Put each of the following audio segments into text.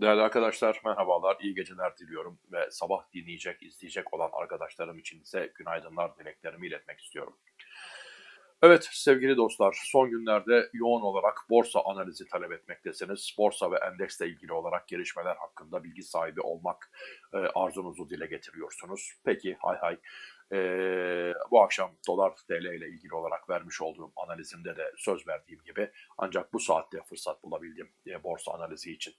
Değerli arkadaşlar merhabalar, iyi geceler diliyorum ve sabah dinleyecek, izleyecek olan arkadaşlarım için ise günaydınlar dileklerimi iletmek istiyorum. Evet sevgili dostlar, son günlerde yoğun olarak borsa analizi talep etmektesiniz. Borsa ve endeksle ilgili olarak gelişmeler hakkında bilgi sahibi olmak e, arzunuzu dile getiriyorsunuz. Peki hay hay. Ee, bu akşam dolar TL ile ilgili olarak vermiş olduğum analizimde de söz verdiğim gibi ancak bu saatte fırsat bulabildim e, borsa analizi için.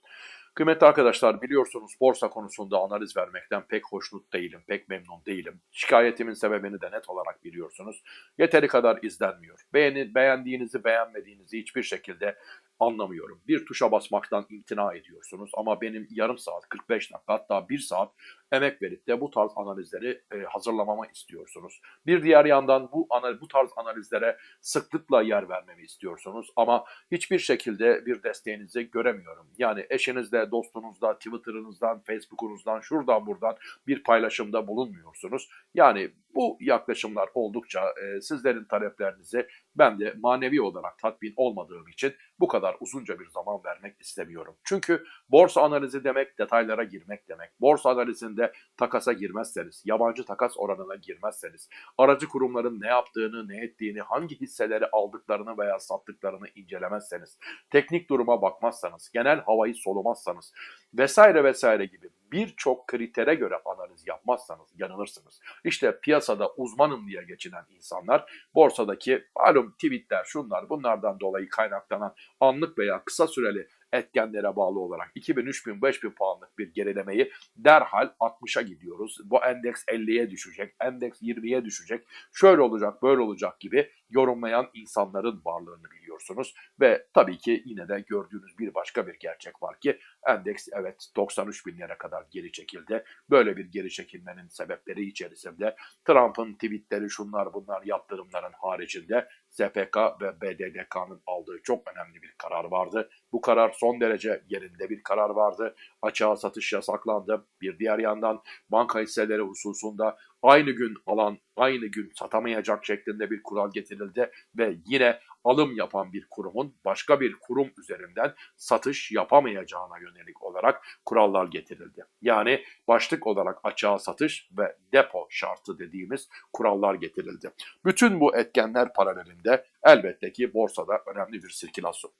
Kıymetli arkadaşlar biliyorsunuz borsa konusunda analiz vermekten pek hoşnut değilim, pek memnun değilim. Şikayetimin sebebini de net olarak biliyorsunuz. Yeteri kadar izlenmiyor. Beğeni, beğendiğinizi beğenmediğinizi hiçbir şekilde anlamıyorum. Bir tuşa basmaktan imtina ediyorsunuz ama benim yarım saat, 45 dakika hatta bir saat emek verip de bu tarz analizleri e, hazırlamamı istiyorsunuz. Bir diğer yandan bu bu tarz analizlere sıklıkla yer vermemi istiyorsunuz ama hiçbir şekilde bir desteğinizi göremiyorum. Yani eşinizle, dostunuzla, Twitter'ınızdan, Facebook'unuzdan, şuradan buradan bir paylaşımda bulunmuyorsunuz. Yani bu yaklaşımlar oldukça e, sizlerin taleplerinizi ben de manevi olarak tatmin olmadığım için bu kadar uzunca bir zaman vermek istemiyorum. Çünkü borsa analizi demek detaylara girmek demek. Borsa analizinde takasa girmezseniz, yabancı takas oranına girmezseniz, aracı kurumların ne yaptığını, ne ettiğini, hangi hisseleri aldıklarını veya sattıklarını incelemezseniz, teknik duruma bakmazsanız, genel havayı solumazsanız vesaire vesaire gibi birçok kritere göre analiz yapmazsanız yanılırsınız. İşte piyasada uzmanım diye geçinen insanlar borsadaki malum tweetler şunlar bunlardan dolayı kaynaklanan anlık veya kısa süreli etkenlere bağlı olarak 2000, 3000, 5000 puanlık bir gerilemeyi derhal 60'a gidiyoruz. Bu endeks 50'ye düşecek, endeks 20'ye düşecek, şöyle olacak, böyle olacak gibi yorumlayan insanların varlığını biliyorsunuz. Ve tabii ki yine de gördüğünüz bir başka bir gerçek var ki endeks evet 93 binlere kadar geri çekildi. Böyle bir geri çekilmenin sebepleri içerisinde Trump'ın tweetleri şunlar bunlar yaptırımların haricinde SPK ve BDDK'nın aldığı çok önemli bir karar vardı. Bu karar son derece yerinde bir karar vardı. Açığa satış yasaklandı. Bir diğer yandan banka hisseleri hususunda aynı gün alan aynı gün satamayacak şeklinde bir kural getirildi ve yine alım yapan bir kurumun başka bir kurum üzerinden satış yapamayacağına yönelik olarak kurallar getirildi. Yani başlık olarak açığa satış ve depo şartı dediğimiz kurallar getirildi. Bütün bu etkenler paralelinde elbette ki borsada önemli bir sirkülasyon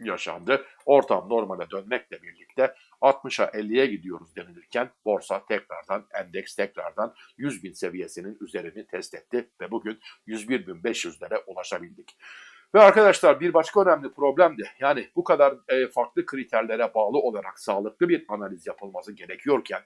yaşandı. Ortam normale dönmekle birlikte 60'a 50'ye gidiyoruz denilirken borsa tekrardan endeks tekrardan 100 bin seviyesinin üzerini test etti ve bugün 101.500'lere ulaşabildik. Ve arkadaşlar bir başka önemli problem de yani bu kadar e, farklı kriterlere bağlı olarak sağlıklı bir analiz yapılması gerekiyorken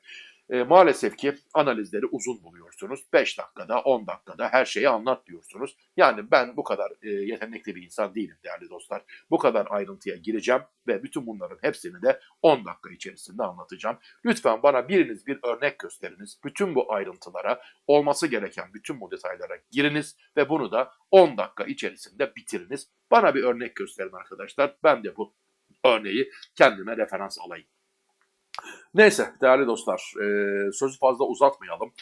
e, maalesef ki analizleri uzun buluyorsunuz. 5 dakikada, 10 dakikada her şeyi anlat diyorsunuz. Yani ben bu kadar e, yetenekli bir insan değilim değerli dostlar. Bu kadar ayrıntıya gireceğim ve bütün bunların hepsini de 10 dakika içerisinde anlatacağım. Lütfen bana biriniz bir örnek gösteriniz. Bütün bu ayrıntılara, olması gereken bütün bu detaylara giriniz ve bunu da 10 dakika içerisinde bitiriniz. Bana bir örnek gösterin arkadaşlar. Ben de bu örneği kendime referans alayım. Neyse değerli dostlar e, sözü fazla uzatmayalım.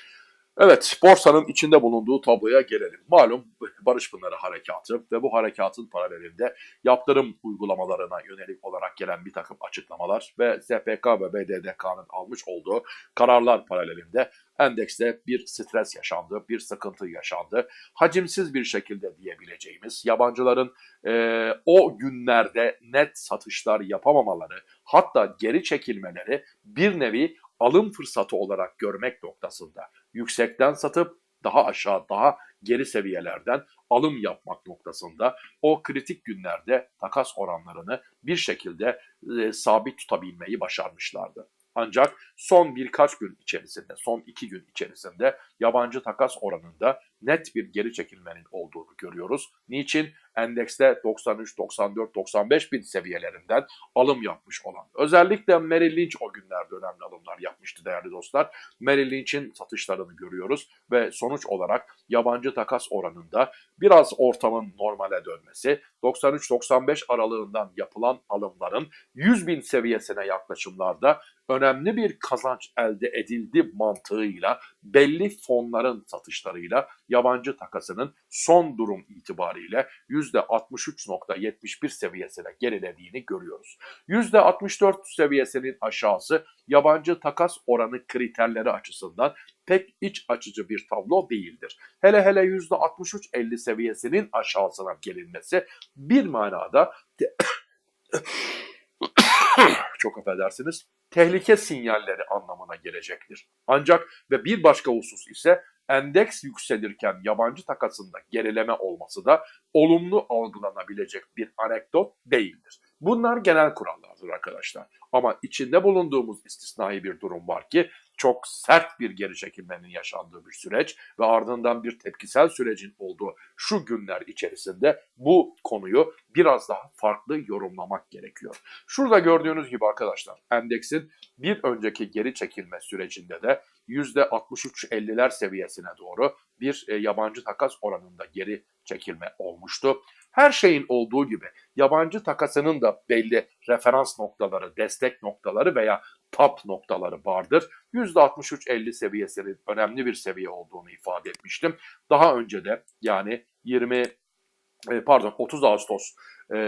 Evet borsanın içinde bulunduğu tabloya gelelim. Malum Barış Pınarı Harekatı ve bu harekatın paralelinde yaptırım uygulamalarına yönelik olarak gelen bir takım açıklamalar ve SPK ve BDDK'nın almış olduğu kararlar paralelinde endekste bir stres yaşandı, bir sıkıntı yaşandı. Hacimsiz bir şekilde diyebileceğimiz yabancıların e, o günlerde net satışlar yapamamaları hatta geri çekilmeleri bir nevi alım fırsatı olarak görmek noktasında yüksekten satıp daha aşağı, daha geri seviyelerden alım yapmak noktasında o kritik günlerde takas oranlarını bir şekilde e, sabit tutabilmeyi başarmışlardı. Ancak son birkaç gün içerisinde, son iki gün içerisinde yabancı takas oranında net bir geri çekilmenin olduğunu görüyoruz. Niçin? Endekste 93, 94, 95 bin seviyelerinden alım yapmış olan. Özellikle Merrill Lynch o günlerde önemli alımlar yapmıştı değerli dostlar. Merrill Lynch'in satışlarını görüyoruz ve sonuç olarak yabancı takas oranında biraz ortamın normale dönmesi, 93-95 aralığından yapılan alımların 100 bin seviyesine yaklaşımlarda önemli bir kazanç elde edildi mantığıyla belli fonların satışlarıyla yabancı takasının son durum itibariyle %63.71 seviyesine gerilediğini görüyoruz. %64 seviyesinin aşağısı yabancı takas oranı kriterleri açısından pek iç açıcı bir tablo değildir. Hele hele %63-50 seviyesinin aşağısına gelinmesi bir manada çok affedersiniz tehlike sinyalleri anlamına gelecektir. Ancak ve bir başka husus ise endeks yükselirken yabancı takasında gerileme olması da olumlu algılanabilecek bir anekdot değildir. Bunlar genel kurallardır arkadaşlar. Ama içinde bulunduğumuz istisnai bir durum var ki çok sert bir geri çekilmenin yaşandığı bir süreç ve ardından bir tepkisel sürecin olduğu şu günler içerisinde bu konuyu biraz daha farklı yorumlamak gerekiyor. Şurada gördüğünüz gibi arkadaşlar endeksin bir önceki geri çekilme sürecinde de %63-50'ler seviyesine doğru bir e, yabancı takas oranında geri çekilme olmuştu. Her şeyin olduğu gibi yabancı takasının da belli referans noktaları, destek noktaları veya tap noktaları vardır. %63-50 seviyesinin önemli bir seviye olduğunu ifade etmiştim. Daha önce de yani 20 e, pardon 30 Ağustos e,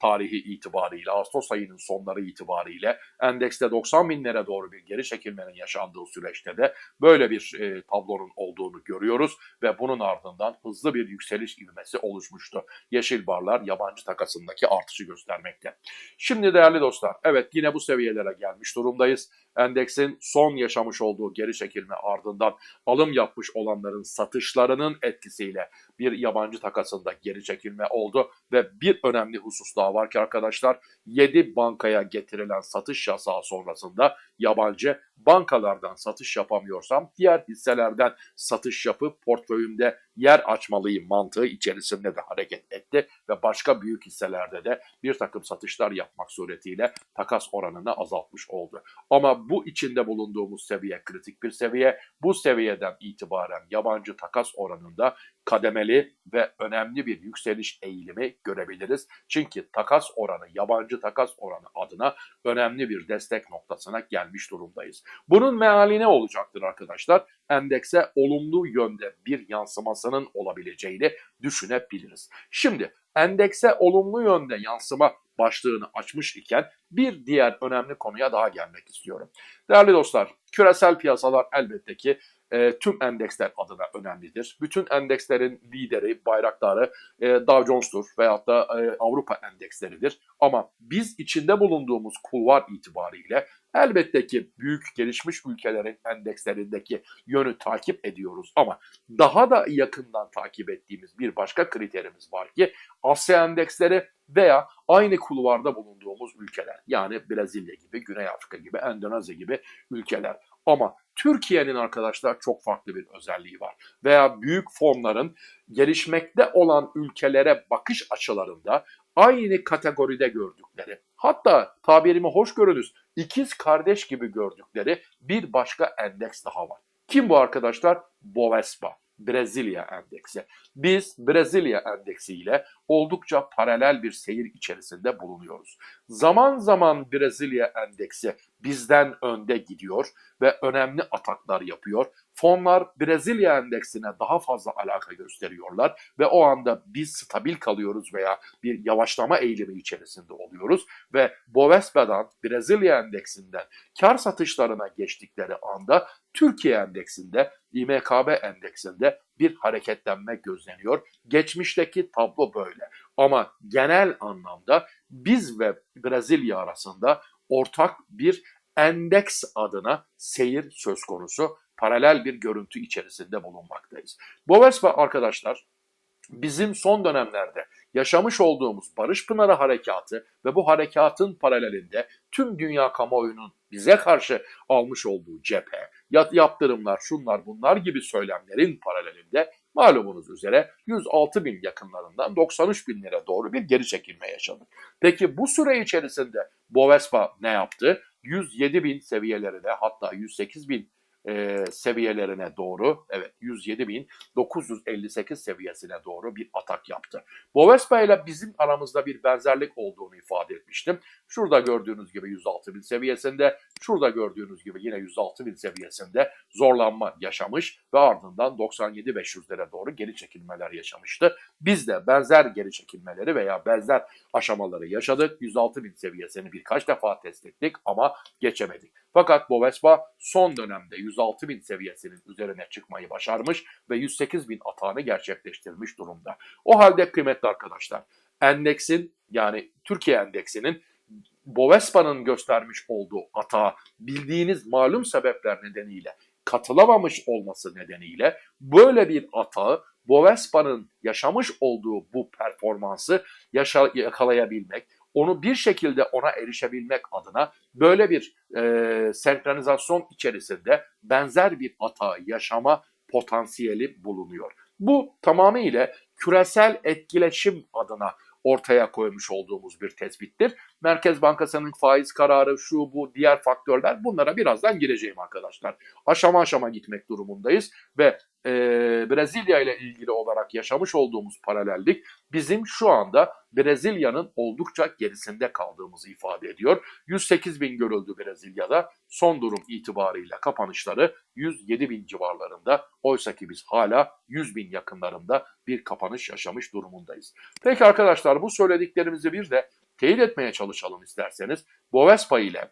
tarihi itibariyle, Ağustos ayının sonları itibariyle endekste 90 binlere doğru bir geri çekilmenin yaşandığı süreçte de böyle bir e, tablonun olduğunu görüyoruz ve bunun ardından hızlı bir yükseliş ivmesi oluşmuştu. Yeşil barlar yabancı takasındaki artışı göstermekte. Şimdi değerli dostlar, evet yine bu seviyelere gelmiş durumdayız. Endeksin son yaşamış olduğu geri çekilme ardından alım yapmış olanların satışlarının etkisiyle bir yabancı takasında geri çekilme oldu ve bir önemli husus daha var ki arkadaşlar 7 bankaya getirilen satış yasağı sonrasında yabancı bankalardan satış yapamıyorsam diğer hisselerden satış yapıp portföyümde yer açmalıyım mantığı içerisinde de hareket etti ve başka büyük hisselerde de bir takım satışlar yapmak suretiyle takas oranını azaltmış oldu. Ama bu içinde bulunduğumuz seviye kritik bir seviye. Bu seviyeden itibaren yabancı takas oranında kademeli ve önemli bir yükseliş eğilimi görebiliriz. Çünkü takas oranı, yabancı takas oranı adına önemli bir destek noktasına gelmiş durumdayız. Bunun meali ne olacaktır arkadaşlar? Endekse olumlu yönde bir yansımasının olabileceğini düşünebiliriz. Şimdi endekse olumlu yönde yansıma başlığını açmış iken bir diğer önemli konuya daha gelmek istiyorum. Değerli dostlar, küresel piyasalar elbette ki e, tüm endeksler adına önemlidir. Bütün endekslerin lideri, bayraktarı e, Dow Jones'tur veyahut da e, Avrupa endeksleridir. Ama biz içinde bulunduğumuz kulvar itibariyle elbette ki büyük gelişmiş ülkelerin endekslerindeki yönü takip ediyoruz. Ama daha da yakından takip ettiğimiz bir başka kriterimiz var ki Asya endeksleri veya aynı kulvarda bulunduğumuz ülkeler. Yani Brezilya gibi, Güney Afrika gibi, Endonezya gibi ülkeler. Ama Türkiye'nin arkadaşlar çok farklı bir özelliği var. Veya büyük fonların gelişmekte olan ülkelere bakış açılarında aynı kategoride gördükleri, hatta tabirimi hoş görünüz, ikiz kardeş gibi gördükleri bir başka endeks daha var. Kim bu arkadaşlar? Bovespa. Brezilya endeksi. Biz Brezilya endeksi ile oldukça paralel bir seyir içerisinde bulunuyoruz. Zaman zaman Brezilya endeksi bizden önde gidiyor ve önemli ataklar yapıyor. Fonlar Brezilya endeksine daha fazla alaka gösteriyorlar ve o anda biz stabil kalıyoruz veya bir yavaşlama eğilimi içerisinde oluyoruz ve Bovespa'dan Brezilya endeksinden kar satışlarına geçtikleri anda Türkiye endeksinde, İMKB endeksinde bir hareketlenme gözleniyor. Geçmişteki tablo böyle. Ama genel anlamda biz ve Brezilya arasında ortak bir endeks adına seyir söz konusu paralel bir görüntü içerisinde bulunmaktayız. Bovespa arkadaşlar bizim son dönemlerde yaşamış olduğumuz Barış Pınarı Harekatı ve bu harekatın paralelinde tüm dünya kamuoyunun bize karşı almış olduğu cephe, yaptırımlar, şunlar bunlar gibi söylemlerin paralelinde malumunuz üzere 106 bin yakınlarından 93 binlere doğru bir geri çekilme yaşadık. Peki bu süre içerisinde Bovespa ne yaptı? 107 bin seviyelerine hatta 108 bin e, seviyelerine doğru, evet 107.958 seviyesine doğru bir atak yaptı. Bovespa ile bizim aramızda bir benzerlik olduğunu ifade etmiştim. Şurada gördüğünüz gibi 106.000 seviyesinde, şurada gördüğünüz gibi yine 106.000 seviyesinde zorlanma yaşamış ve ardından 97.500'lere doğru geri çekilmeler yaşamıştı. Biz de benzer geri çekilmeleri veya benzer aşamaları yaşadık. 106.000 seviyesini birkaç defa test ettik ama geçemedik. Fakat Bovespa son dönemde 106.000 seviyesinin üzerine çıkmayı başarmış ve 108.000 atağını gerçekleştirmiş durumda. O halde kıymetli arkadaşlar endeksin yani Türkiye endeksinin Bovespa'nın göstermiş olduğu atağa bildiğiniz malum sebepler nedeniyle katılamamış olması nedeniyle böyle bir atağı Bovespa'nın yaşamış olduğu bu performansı yaşa, yakalayabilmek, onu bir şekilde ona erişebilmek adına böyle bir e, senkronizasyon içerisinde benzer bir hata yaşama potansiyeli bulunuyor. Bu tamamıyla küresel etkileşim adına ortaya koymuş olduğumuz bir tespittir. Merkez Bankası'nın faiz kararı, şu bu diğer faktörler bunlara birazdan gireceğim arkadaşlar. Aşama aşama gitmek durumundayız ve e, Brezilya ile ilgili olarak yaşamış olduğumuz paralellik bizim şu anda Brezilya'nın oldukça gerisinde kaldığımızı ifade ediyor. 108 bin görüldü Brezilya'da. Son durum itibariyle kapanışları 107 bin civarlarında. Oysa ki biz hala 100 bin yakınlarında bir kapanış yaşamış durumundayız. Peki arkadaşlar bu söylediklerimizi bir de teyit etmeye çalışalım isterseniz. Bovespa ile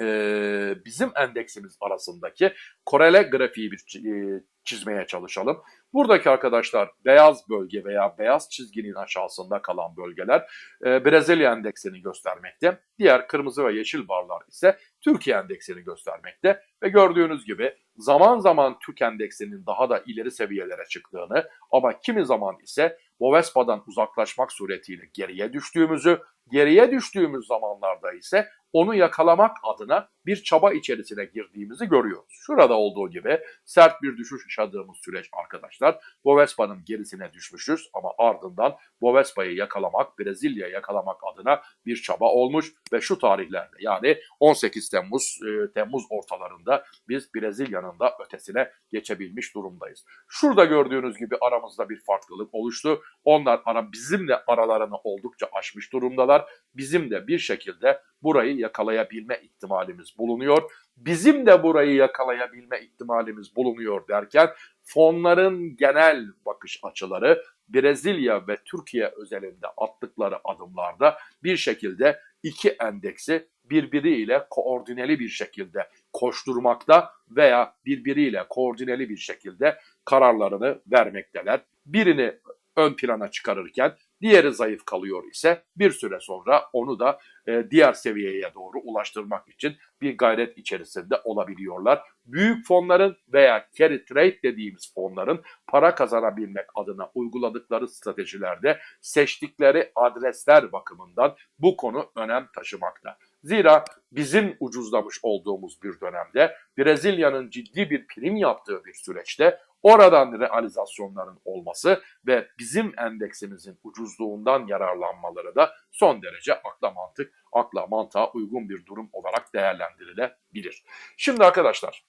e, bizim endeksimiz arasındaki korele grafiği bir e, çizmeye çalışalım. Buradaki arkadaşlar beyaz bölge veya beyaz çizginin aşağısında kalan bölgeler e, Brezilya endeksini göstermekte. Diğer kırmızı ve yeşil barlar ise Türkiye endeksini göstermekte. Ve gördüğünüz gibi zaman zaman Türk endeksinin daha da ileri seviyelere çıktığını ama kimi zaman ise Bovespa'dan uzaklaşmak suretiyle geriye düştüğümüzü, geriye düştüğümüz zamanlarda ise onu yakalamak adına bir çaba içerisine girdiğimizi görüyoruz. Şurada olduğu gibi sert bir düşüş yaşadığımız süreç arkadaşlar. Bovespa'nın gerisine düşmüşüz ama ardından Bovespa'yı yakalamak, Brezilya yakalamak adına bir çaba olmuş ve şu tarihlerde yani 18 Temmuz e, Temmuz ortalarında biz Brezilya'nın da ötesine geçebilmiş durumdayız. Şurada gördüğünüz gibi aramızda bir farklılık oluştu. Onlar ara bizimle aralarını oldukça aşmış durumdalar. Bizim de bir şekilde burayı yakalayabilme ihtimalimiz bulunuyor. Bizim de burayı yakalayabilme ihtimalimiz bulunuyor derken fonların genel bakış açıları Brezilya ve Türkiye özelinde attıkları adımlarda bir şekilde iki endeksi birbiriyle koordineli bir şekilde koşturmakta veya birbiriyle koordineli bir şekilde kararlarını vermekteler. Birini ön plana çıkarırken diğeri zayıf kalıyor ise bir süre sonra onu da e, diğer seviyeye doğru ulaştırmak için bir gayret içerisinde olabiliyorlar. Büyük fonların veya carry trade dediğimiz fonların para kazanabilmek adına uyguladıkları stratejilerde seçtikleri adresler bakımından bu konu önem taşımakta. Zira bizim ucuzlamış olduğumuz bir dönemde Brezilya'nın ciddi bir prim yaptığı bir süreçte oradan realizasyonların olması ve bizim endeksimizin ucuzluğundan yararlanmaları da son derece akla mantık, akla mantığa uygun bir durum olarak değerlendirilebilir. Şimdi arkadaşlar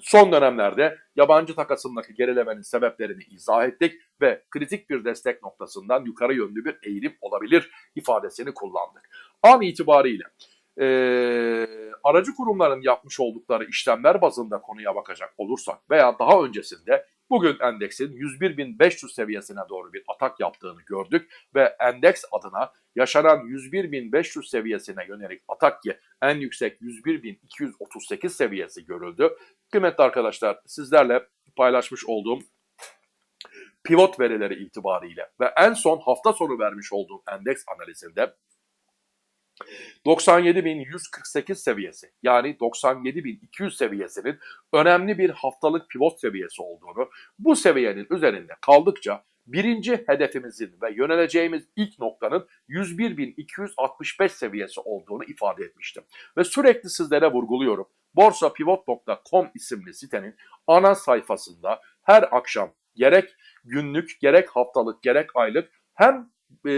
son dönemlerde yabancı takasındaki gerilemenin sebeplerini izah ettik ve kritik bir destek noktasından yukarı yönlü bir eğilim olabilir ifadesini kullandık. An itibariyle e, aracı kurumların yapmış oldukları işlemler bazında konuya bakacak olursak veya daha öncesinde bugün endeksin 101.500 seviyesine doğru bir atak yaptığını gördük ve endeks adına yaşanan 101.500 seviyesine yönelik atak ki en yüksek 101.238 seviyesi görüldü. Kıymetli arkadaşlar sizlerle paylaşmış olduğum pivot verileri itibariyle ve en son hafta sonu vermiş olduğum endeks analizinde 97.148 seviyesi yani 97.200 seviyesinin önemli bir haftalık pivot seviyesi olduğunu, bu seviyenin üzerinde kaldıkça birinci hedefimizin ve yöneleceğimiz ilk noktanın 101.265 seviyesi olduğunu ifade etmiştim. Ve sürekli sizlere vurguluyorum. borsapivot.com isimli sitenin ana sayfasında her akşam gerek günlük, gerek haftalık, gerek aylık hem e,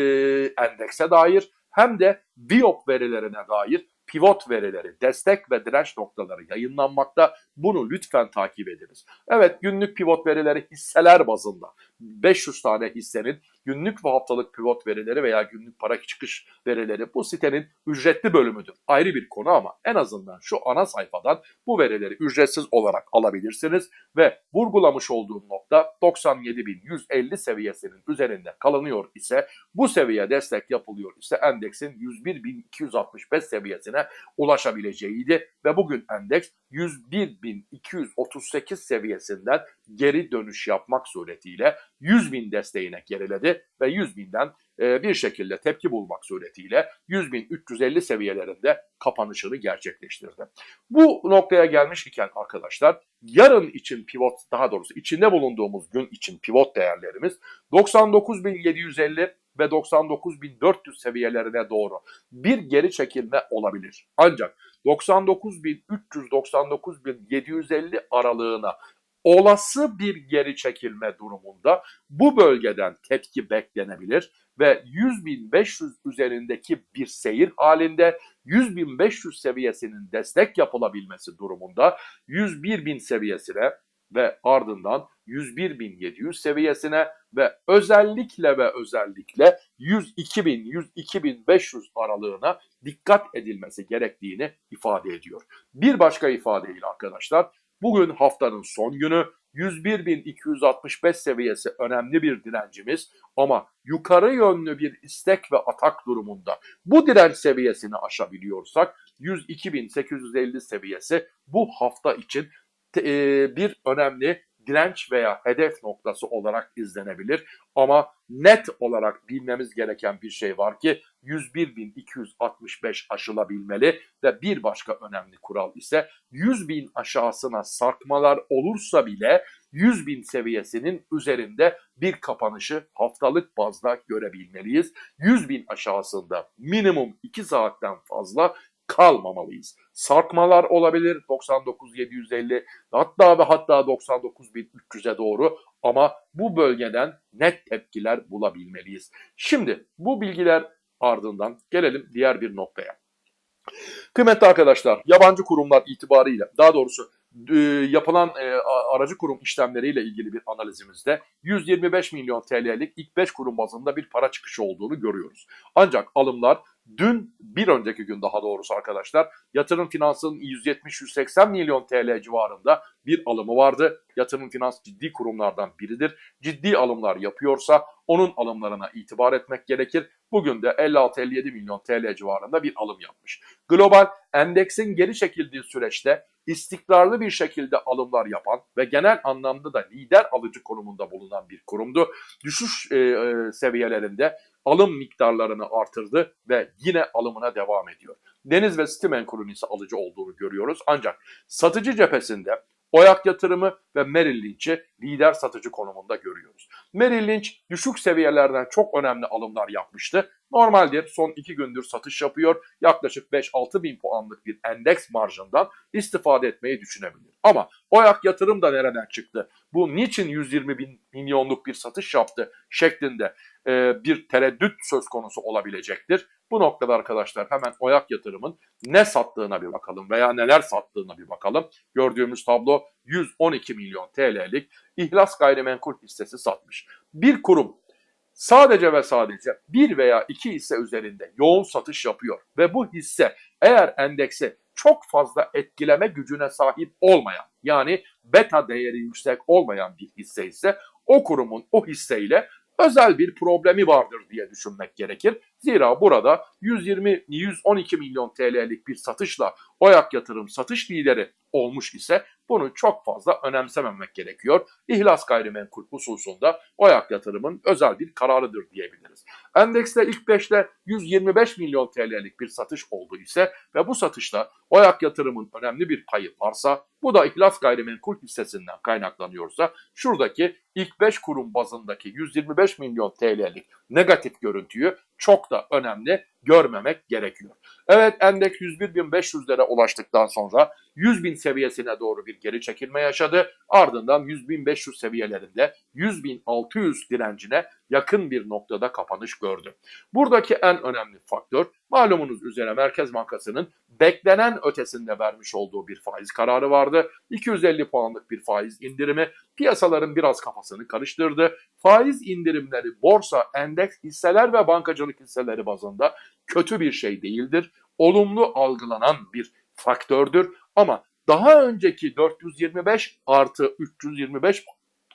endekse dair hem de Biop verilerine dair pivot verileri, destek ve direnç noktaları yayınlanmakta. Bunu lütfen takip ediniz. Evet günlük pivot verileri hisseler bazında 500 tane hissenin günlük ve haftalık pivot verileri veya günlük para çıkış verileri bu sitenin ücretli bölümüdür. Ayrı bir konu ama en azından şu ana sayfadan bu verileri ücretsiz olarak alabilirsiniz ve vurgulamış olduğum nokta 97.150 seviyesinin üzerinde kalınıyor ise bu seviye destek yapılıyor ise endeksin 101.265 seviyesine ulaşabileceğiydi ve bugün endeks 101.238 seviyesinden geri dönüş yapmak suretiyle 100.000 desteğine geriledi ve 100.000'den e, bir şekilde tepki bulmak suretiyle 100.350 seviyelerinde kapanışını gerçekleştirdi. Bu noktaya gelmiş iken arkadaşlar yarın için pivot daha doğrusu içinde bulunduğumuz gün için pivot değerlerimiz 99.750 ve 99.400 seviyelerine doğru bir geri çekilme olabilir. Ancak 99.300-99.750 aralığına olası bir geri çekilme durumunda bu bölgeden tepki beklenebilir ve 100.500 üzerindeki bir seyir halinde 100.500 seviyesinin destek yapılabilmesi durumunda 101.000 seviyesine ve ardından 101.700 seviyesine ve özellikle ve özellikle 102.000-102.500 aralığına dikkat edilmesi gerektiğini ifade ediyor. Bir başka ifadeyle arkadaşlar bugün haftanın son günü 101.265 seviyesi önemli bir direncimiz ama yukarı yönlü bir istek ve atak durumunda bu direnç seviyesini aşabiliyorsak 102.850 seviyesi bu hafta için e, bir önemli direnç veya hedef noktası olarak izlenebilir. Ama net olarak bilmemiz gereken bir şey var ki 101.265 aşılabilmeli ve bir başka önemli kural ise 100.000 aşağısına sarkmalar olursa bile 100.000 seviyesinin üzerinde bir kapanışı haftalık bazda görebilmeliyiz. 100.000 aşağısında minimum 2 saatten fazla kalmamalıyız. Sarkmalar olabilir 99.750 hatta ve hatta 99.300'e doğru ama bu bölgeden net tepkiler bulabilmeliyiz. Şimdi bu bilgiler ardından gelelim diğer bir noktaya. Kıymetli arkadaşlar, yabancı kurumlar itibariyle, daha doğrusu e, yapılan e, aracı kurum işlemleriyle ilgili bir analizimizde 125 milyon TL'lik ilk 5 kurum bazında bir para çıkışı olduğunu görüyoruz. Ancak alımlar dün bir önceki gün daha doğrusu arkadaşlar yatırım finansının 170-180 milyon TL civarında bir alımı vardı. Yatırım finans ciddi kurumlardan biridir. Ciddi alımlar yapıyorsa onun alımlarına itibar etmek gerekir. Bugün de 56-57 milyon TL civarında bir alım yapmış. Global endeksin geri çekildiği süreçte istikrarlı bir şekilde alımlar yapan ve genel anlamda da lider alıcı konumunda bulunan bir kurumdu. Düşüş e, e, seviyelerinde alım miktarlarını artırdı ve yine alımına devam ediyor. Deniz ve Stimenkul'un ise alıcı olduğunu görüyoruz. Ancak satıcı cephesinde Oyak Yatırımı ve Merrill Lynch'i lider satıcı konumunda görüyoruz. Merrill Lynch düşük seviyelerden çok önemli alımlar yapmıştı. Normaldir son iki gündür satış yapıyor. Yaklaşık 5-6 bin puanlık bir endeks marjından istifade etmeyi düşünebilir. Ama Oyak Yatırım da nereden çıktı? Bu niçin 120 bin milyonluk bir satış yaptı şeklinde e, bir tereddüt söz konusu olabilecektir. Bu noktada arkadaşlar hemen Oyak Yatırım'ın ne sattığına bir bakalım veya neler sattığına bir bakalım. Gördüğümüz tablo 112 milyon TL'lik ihlas gayrimenkul hissesi satmış. Bir kurum sadece ve sadece bir veya iki hisse üzerinde yoğun satış yapıyor ve bu hisse eğer endeksi çok fazla etkileme gücüne sahip olmayan yani beta değeri yüksek olmayan bir hisse ise o kurumun o hisseyle özel bir problemi vardır diye düşünmek gerekir. Zira burada 120-112 milyon TL'lik bir satışla Oyak Yatırım satış lideri olmuş ise bunu çok fazla önemsememek gerekiyor. İhlas gayrimenkul hususunda Oyak Yatırım'ın özel bir kararıdır diyebiliriz. Endekste ilk 5'te 125 milyon TL'lik bir satış oldu ise ve bu satışta Oyak Yatırım'ın önemli bir payı varsa bu da İhlas gayrimenkul hissesinden kaynaklanıyorsa şuradaki ilk 5 kurum bazındaki 125 milyon TL'lik negatif görüntüyü çok da önemli görmemek gerekiyor. Evet endeks 101.500'lere ulaştıktan sonra 100.000 seviyesine doğru bir geri çekilme yaşadı. Ardından 100.500 seviyelerinde 100.600 direncine yakın bir noktada kapanış gördü. Buradaki en önemli faktör malumunuz üzere Merkez Bankası'nın beklenen ötesinde vermiş olduğu bir faiz kararı vardı. 250 puanlık bir faiz indirimi piyasaların biraz kafasını karıştırdı. Faiz indirimleri borsa, endeks, hisseler ve bankacılık hisseleri bazında kötü bir şey değildir. Olumlu algılanan bir faktördür ama daha önceki 425 artı 325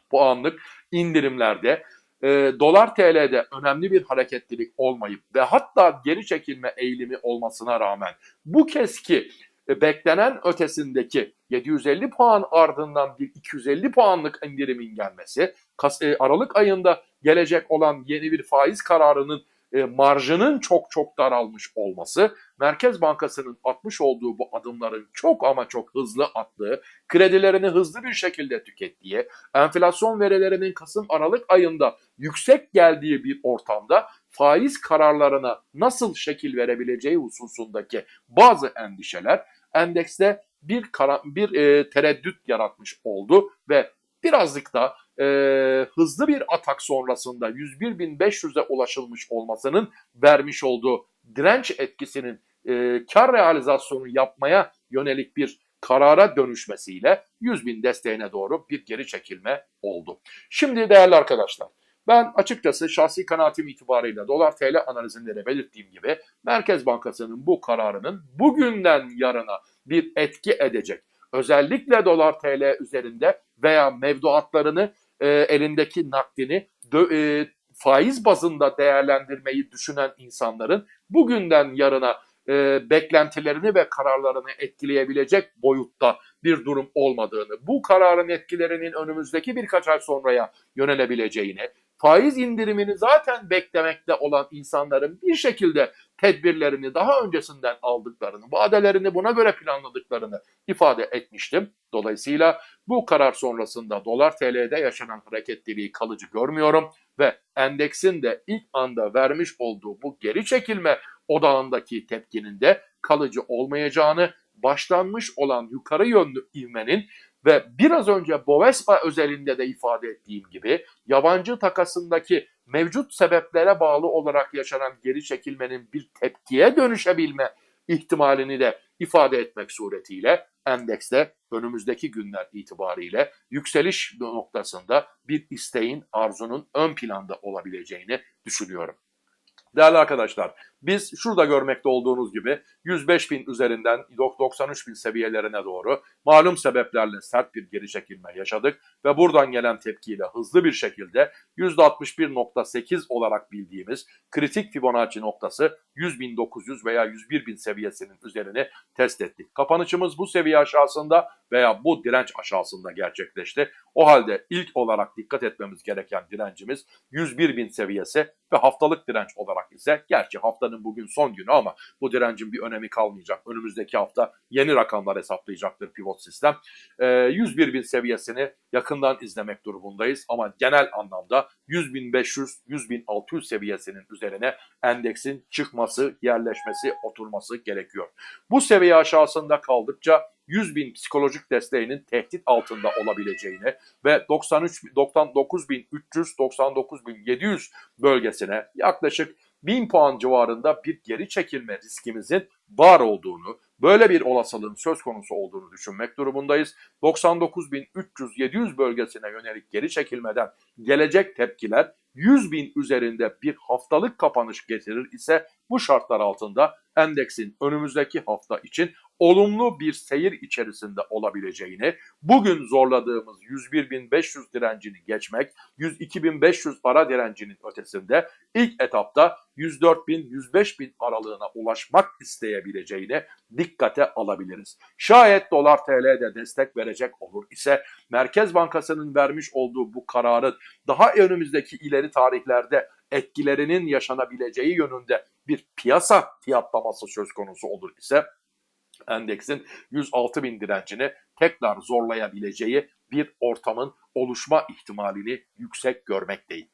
puanlık indirimlerde e, dolar TL'de önemli bir hareketlilik olmayıp ve hatta geri çekilme eğilimi olmasına rağmen bu kez ki e, beklenen ötesindeki 750 puan ardından bir 250 puanlık indirimin gelmesi, Kas e, Aralık ayında gelecek olan yeni bir faiz kararının e, marjının çok çok daralmış olması, Merkez Bankası'nın atmış olduğu bu adımların çok ama çok hızlı attığı, kredilerini hızlı bir şekilde tükettiği, enflasyon verilerinin Kasım-Aralık ayında yüksek geldiği bir ortamda faiz kararlarına nasıl şekil verebileceği hususundaki bazı endişeler endekste bir kara, bir e, tereddüt yaratmış oldu ve birazcık da e, hızlı bir atak sonrasında 101.500'e ulaşılmış olmasının vermiş olduğu direnç etkisinin e, kar realizasyonu yapmaya yönelik bir karara dönüşmesiyle 100.000 desteğine doğru bir geri çekilme oldu. Şimdi değerli arkadaşlar ben açıkçası şahsi kanaatim itibarıyla dolar TL analizinde de belirttiğim gibi Merkez Bankası'nın bu kararının bugünden yarına bir etki edecek. Özellikle dolar TL üzerinde veya mevduatlarını e, elindeki nakdini dö, e, faiz bazında değerlendirmeyi düşünen insanların bugünden yarına e, beklentilerini ve kararlarını etkileyebilecek boyutta bir durum olmadığını, bu kararın etkilerinin önümüzdeki birkaç ay sonraya yönelebileceğini, faiz indirimini zaten beklemekte olan insanların bir şekilde tedbirlerini daha öncesinden aldıklarını, vadelerini buna göre planladıklarını ifade etmiştim. Dolayısıyla bu karar sonrasında dolar TL'de yaşanan hareketliliği kalıcı görmüyorum ve endeksin de ilk anda vermiş olduğu bu geri çekilme odağındaki tepkinin de kalıcı olmayacağını, başlanmış olan yukarı yönlü ivmenin ve biraz önce Bovespa özelinde de ifade ettiğim gibi yabancı takasındaki mevcut sebeplere bağlı olarak yaşanan geri çekilmenin bir tepkiye dönüşebilme ihtimalini de ifade etmek suretiyle endekste önümüzdeki günler itibariyle yükseliş noktasında bir isteğin, arzunun ön planda olabileceğini düşünüyorum. Değerli arkadaşlar, biz şurada görmekte olduğunuz gibi 105 bin üzerinden 93 bin seviyelerine doğru malum sebeplerle sert bir geri çekilme yaşadık ve buradan gelen tepkiyle hızlı bir şekilde %61.8 olarak bildiğimiz kritik Fibonacci noktası 100.900 veya 101.000 seviyesinin üzerini test ettik. Kapanışımız bu seviye aşağısında veya bu direnç aşağısında gerçekleşti. O halde ilk olarak dikkat etmemiz gereken direncimiz 101.000 seviyesi ve haftalık direnç olarak ise gerçi haftanın bugün son günü ama bu direncin bir önemi kalmayacak. Önümüzdeki hafta yeni rakamlar hesaplayacaktır pivot sistem. E, 101.000 seviyesini yakından izlemek durumundayız ama genel anlamda 100.500, 100.600 seviyesinin üzerine endeksin çıkması, yerleşmesi, oturması gerekiyor. Bu seviye aşağısında kaldıkça 100 bin psikolojik desteğinin tehdit altında olabileceğini ve 93 99.300 99.700 bölgesine yaklaşık 1000 puan civarında bir geri çekilme riskimizin var olduğunu, böyle bir olasılığın söz konusu olduğunu düşünmek durumundayız. 99.300-700 bölgesine yönelik geri çekilmeden gelecek tepkiler 100 bin üzerinde bir haftalık kapanış getirir ise bu şartlar altında endeksin önümüzdeki hafta için olumlu bir seyir içerisinde olabileceğini, bugün zorladığımız 101.500 direncini geçmek, 102.500 ara direncinin ötesinde ilk etapta 104.000-105.000 aralığına ulaşmak isteyebileceğini dikkate alabiliriz. Şayet dolar TL'de destek verecek olur ise Merkez Bankası'nın vermiş olduğu bu kararın daha önümüzdeki ileri tarihlerde etkilerinin yaşanabileceği yönünde bir piyasa fiyatlaması söz konusu olur ise endeksin 106 bin direncini tekrar zorlayabileceği bir ortamın oluşma ihtimalini yüksek görmekteyim.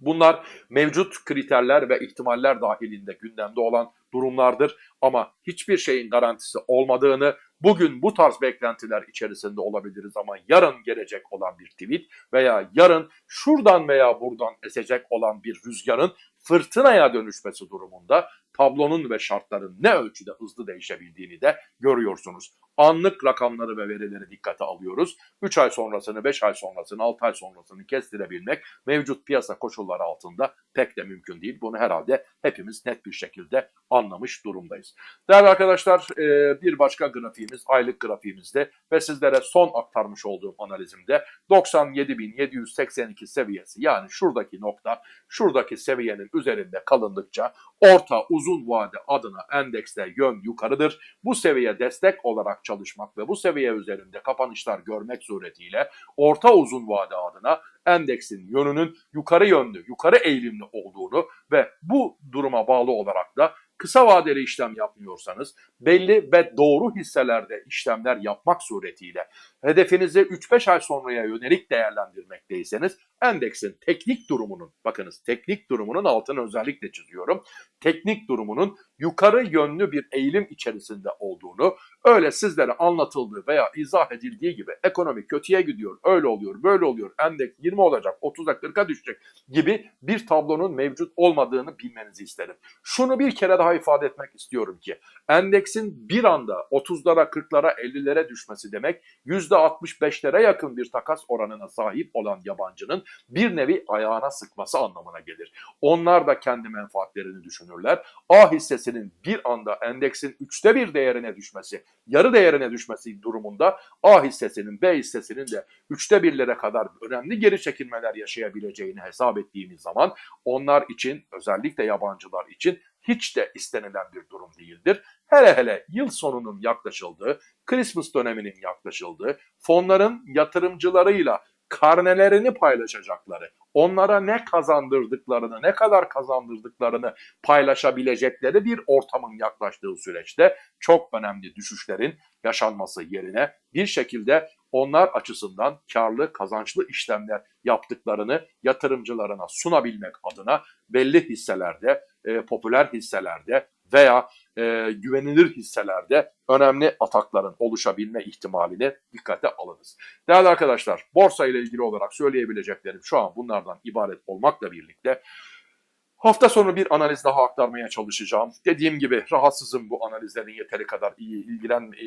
Bunlar mevcut kriterler ve ihtimaller dahilinde gündemde olan durumlardır ama hiçbir şeyin garantisi olmadığını bugün bu tarz beklentiler içerisinde olabiliriz ama yarın gelecek olan bir tweet veya yarın şuradan veya buradan esecek olan bir rüzgarın fırtınaya dönüşmesi durumunda tablonun ve şartların ne ölçüde hızlı değişebildiğini de görüyorsunuz. Anlık rakamları ve verileri dikkate alıyoruz. 3 ay sonrasını, 5 ay sonrasını, 6 ay sonrasını kestirebilmek mevcut piyasa koşulları altında pek de mümkün değil. Bunu herhalde hepimiz net bir şekilde anlamış durumdayız. Değerli arkadaşlar e, bir başka grafiğimiz aylık grafiğimizde ve sizlere son aktarmış olduğum analizimde 97.782 seviyesi yani şuradaki nokta şuradaki seviyenin üzerinde kalındıkça orta uzun vade adına endekste yön yukarıdır. Bu seviye destek olarak çalışmak ve bu seviye üzerinde kapanışlar görmek suretiyle orta uzun vade adına endeksin yönünün yukarı yönlü, yukarı eğilimli olduğunu ve bu duruma bağlı olarak da kısa vadeli işlem yapmıyorsanız belli ve doğru hisselerde işlemler yapmak suretiyle hedefinizi 3-5 ay sonraya yönelik değerlendirmekteyseniz endeksin teknik durumunun bakınız teknik durumunun altını özellikle çiziyorum. Teknik durumunun yukarı yönlü bir eğilim içerisinde olduğunu öyle sizlere anlatıldığı veya izah edildiği gibi ekonomi kötüye gidiyor, öyle oluyor, böyle oluyor, endeks 20 olacak, 30'a 40'a düşecek gibi bir tablonun mevcut olmadığını bilmenizi isterim. Şunu bir kere daha ifade etmek istiyorum ki endeksin bir anda 30'lara, 40'lara, 50'lere düşmesi demek %65'lere yakın bir takas oranına sahip olan yabancının bir nevi ayağına sıkması anlamına gelir. Onlar da kendi menfaatlerini düşünürler. A hissesinin bir anda endeksin üçte bir değerine düşmesi, yarı değerine düşmesi durumunda A hissesinin B hissesinin de üçte birlere kadar önemli geri çekilmeler yaşayabileceğini hesap ettiğimiz zaman onlar için özellikle yabancılar için hiç de istenilen bir durum değildir. Hele hele yıl sonunun yaklaşıldığı, Christmas döneminin yaklaşıldığı, fonların yatırımcılarıyla karnelerini paylaşacakları, onlara ne kazandırdıklarını, ne kadar kazandırdıklarını paylaşabilecekleri bir ortamın yaklaştığı süreçte çok önemli düşüşlerin yaşanması yerine bir şekilde onlar açısından karlı, kazançlı işlemler yaptıklarını yatırımcılarına sunabilmek adına belli hisselerde, e, popüler hisselerde veya e, güvenilir hisselerde önemli atakların oluşabilme ihtimalini dikkate alınız. Değerli arkadaşlar, borsa ile ilgili olarak söyleyebileceklerim şu an bunlardan ibaret olmakla birlikte Hafta sonu bir analiz daha aktarmaya çalışacağım. Dediğim gibi rahatsızım bu analizlerin yeteri kadar iyi ilgilen e,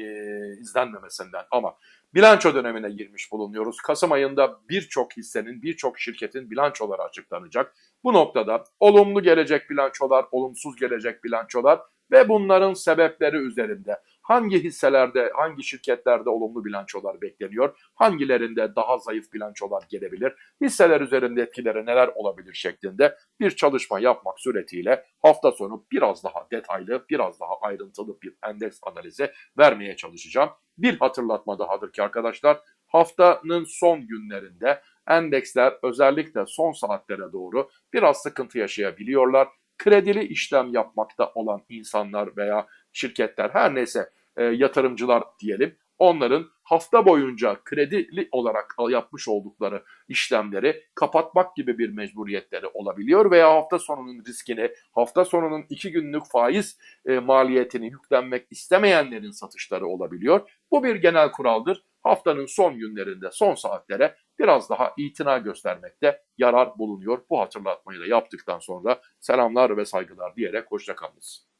izlenmemesinden ama bilanço dönemine girmiş bulunuyoruz. Kasım ayında birçok hissenin, birçok şirketin bilançoları açıklanacak. Bu noktada olumlu gelecek bilançolar, olumsuz gelecek bilançolar ve bunların sebepleri üzerinde hangi hisselerde, hangi şirketlerde olumlu bilançolar bekleniyor, hangilerinde daha zayıf bilançolar gelebilir, hisseler üzerinde etkileri neler olabilir şeklinde bir çalışma yapmak suretiyle hafta sonu biraz daha detaylı, biraz daha ayrıntılı bir endeks analizi vermeye çalışacağım. Bir hatırlatma dahadır ki arkadaşlar haftanın son günlerinde endeksler özellikle son saatlere doğru biraz sıkıntı yaşayabiliyorlar kredili işlem yapmakta olan insanlar veya şirketler her neyse e, yatırımcılar diyelim onların hafta boyunca kredili olarak yapmış oldukları işlemleri kapatmak gibi bir mecburiyetleri olabiliyor veya hafta sonunun riskini, hafta sonunun iki günlük faiz e, maliyetini yüklenmek istemeyenlerin satışları olabiliyor. Bu bir genel kuraldır. Haftanın son günlerinde, son saatlere biraz daha itina göstermekte yarar bulunuyor. Bu hatırlatmayı da yaptıktan sonra selamlar ve saygılar diyerek hoşçakalınız.